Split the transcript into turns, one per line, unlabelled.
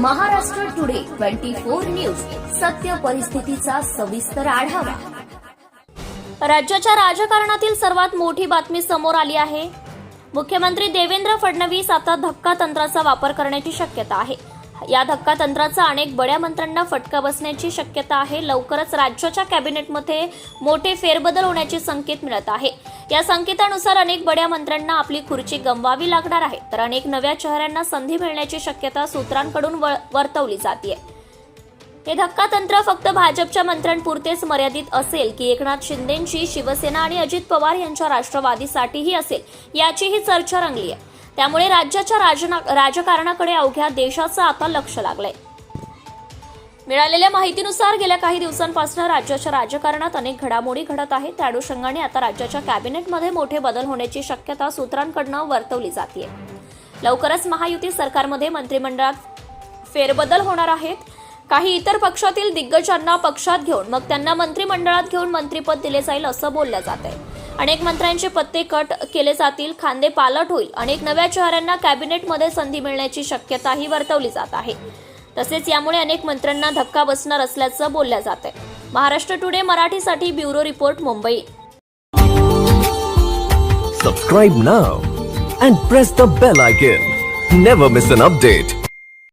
Maharashtra today twenty four news. सत्य परिस्थितीचा सविस्तर आढावा.
राज्याच्या राजकारणातील सर्वात मोठी बातमी समोर आली आहे. मुख्यमंत्री देवेंद्र फडणवीस आता धक्का तंत्राचा वापर करण्याची शक्यता आहे. या धक्का तंत्राचा अनेक बड्या मंत्र्यांना फटका बसण्याची शक्यता आहे. लवकरच राज्याच्या कॅबिनेटमध्ये मोठे फेरबदल होण्याचे संकेत मिळत आहे. या संकेतानुसार अनेक बड्या मंत्र्यांना आपली खुर्ची गमवावी लागणार आहे. तर अनेक नव्या चेहऱ्यांना संधी मिळण्याची शक्यता सूत्रांकडून व- वर्तवली जाते हे धक्का तंत्र फक्त भाजपच्या मंत्र्यांपुरतेच मर्यादित असेल की एकनाथ शिंदेची शिवसेना आणि अजित पवार यांच्या राष्ट्रवादीसाठीही असेल याचीही चर्चा रंगली आहे त्यामुळे राज्याच्या राजना- राजकारणाकडे अवघ्या देशाचं आता लक्ष लागलंय. मिळालेल्या माहितीनुसार गेल्या काही दिवसांपासून राज्याच्या राजकारणात अनेक घडामोडी घडत आहेत. त्या अनुषंगाने आता राज्याच्या कॅबिनेटमध्ये मोठे बदल होण्याची शक्यता सूत्रांकडनं वर्तवली जाते लवकरच महायुती सरकारमध्ये मंत्रिमंडळात फेरबदल होणार आहेत. काही इतर पक्षातील दिग्गजांना पक्षात घेऊन मग त्यांना मंत्रिमंडळात घेऊन मंत्रिपद दिले जाईल असं बोललं जात आहे अनेक मंत्र्यांचे पत्ते कट केले जातील खांदे पालट होईल. अनेक नव्या चेहऱ्यांना कॅबिनेटमध्ये संधी मिळण्याची शक्यताही वर्तवली जात आहे. तसेच यामुळे अनेक मंत्र्यांना धक्का बसणार असल्याचं बोललं जात आहे. महाराष्ट्र टुडे मराठीसाठी bureau report Mumbai.
Subscribe now and press the bell icon never miss an update